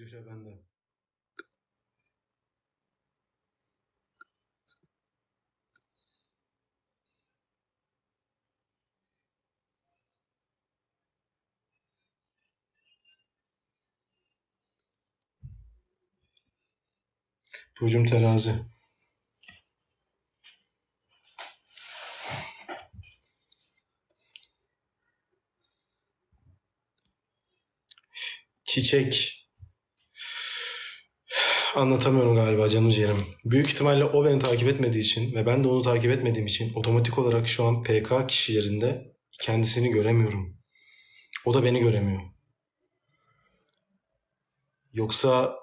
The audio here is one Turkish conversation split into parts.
Zühre bende. Burcum terazi. Çiçek. Anlatamıyorum galiba canım ciğerim. Büyük ihtimalle o beni takip etmediği için ve ben de onu takip etmediğim için otomatik olarak şu an PK kişilerinde kendisini göremiyorum. O da beni göremiyor. Yoksa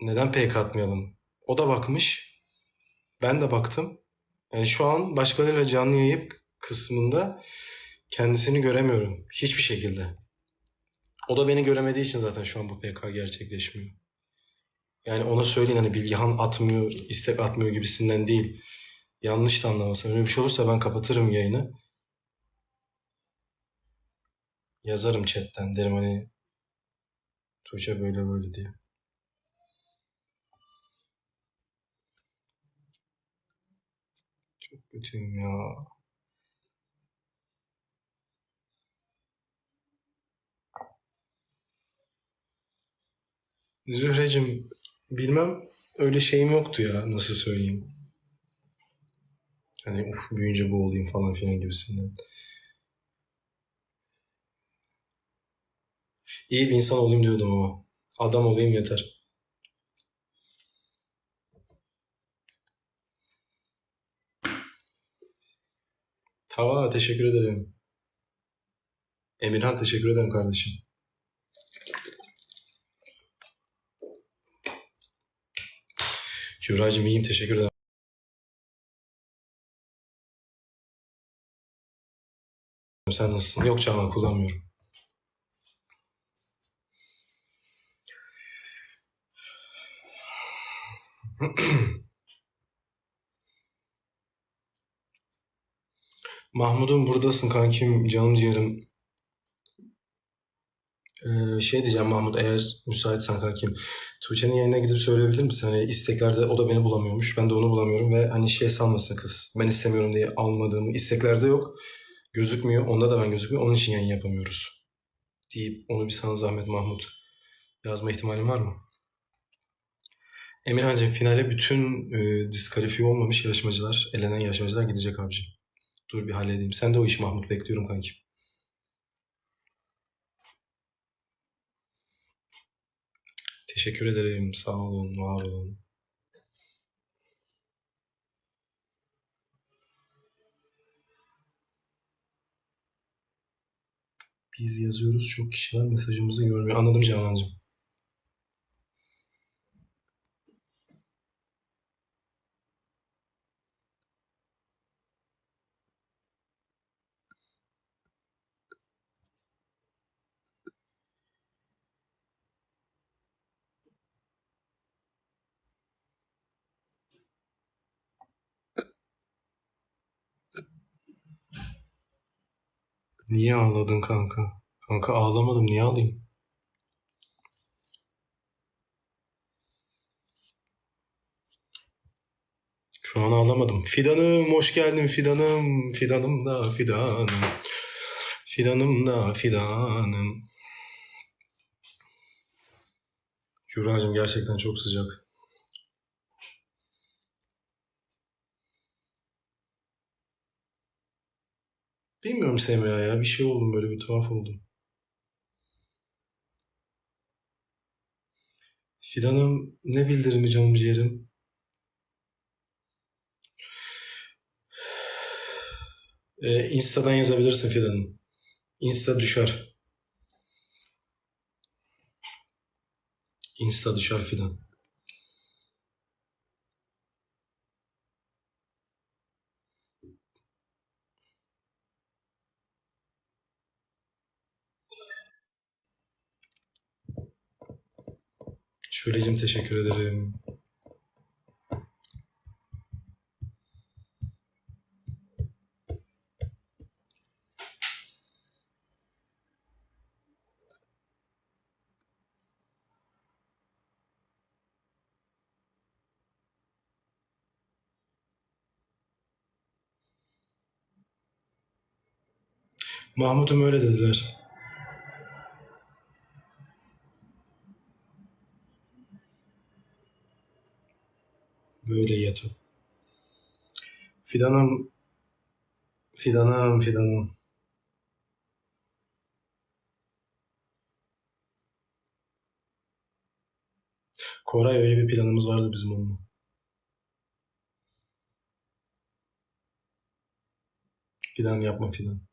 neden PK atmayalım? O da bakmış. Ben de baktım. Yani şu an başkalarıyla canlı yayın kısmında kendisini göremiyorum. Hiçbir şekilde. O da beni göremediği için zaten şu an bu PK gerçekleşmiyor. Yani ona söyleyin hani Bilgehan atmıyor, istek atmıyor gibisinden değil. Yanlış da anlamasın. Öyle bir şey olursa ben kapatırım yayını. Yazarım chatten derim hani Tuğçe böyle böyle diye. Çok kötüyüm ya. Zührecim bilmem öyle şeyim yoktu ya nasıl söyleyeyim. Hani uf büyüyünce bu olayım falan filan gibisinden. İyi bir insan olayım diyordum ama. Adam olayım yeter. Tava teşekkür ederim. Emirhan teşekkür ederim kardeşim. Kübra'cığım iyiyim teşekkür ederim. Sen nasılsın? Yok Canan kullanmıyorum. Mahmud'um buradasın kankim canım ciğerim. Ee, şey diyeceğim Mahmut eğer müsaitsen kankim. Tuğçe'nin yayına gidip söyleyebilir misin? Hani isteklerde o da beni bulamıyormuş. Ben de onu bulamıyorum ve hani şey sanmasın kız. Ben istemiyorum diye almadığımı. isteklerde yok. Gözükmüyor. Onda da ben gözükmüyor. Onun için yayın yapamıyoruz. Deyip onu bir sana zahmet Mahmut. Yazma ihtimalin var mı? Emirhan'cığım finale bütün e, diskalifiye olmamış yarışmacılar, elenen yarışmacılar gidecek abicim. Dur bir halledeyim. Sen de o işi Mahmut bekliyorum kankim. Teşekkür ederim. Sağ olun, var olun. Biz yazıyoruz, çok kişiler mesajımızı görmüyor. Anladım Canancığım. Niye ağladın kanka? Kanka ağlamadım, niye ağlayayım? Şu an ağlamadım. Fidanım, hoş geldin Fidanım. Fidanım da Fidanım. Fidanım da Fidanım. Kübra'cığım gerçekten çok sıcak. Bilmiyorum Semra ya. Bir şey oldum böyle bir tuhaf oldum. Fidan'ım ne bildirimi canım ciğerim? Ee, Insta'dan yazabilirsin Fidan'ım. Insta düşer. Insta düşer Fidan. Şule'cim teşekkür ederim. Mahmut'um öyle dediler. Böyle Yeto. Fidanım, fidanım, fidanım. Koray öyle bir planımız vardı bizim onunla. Fidan yapma fidan.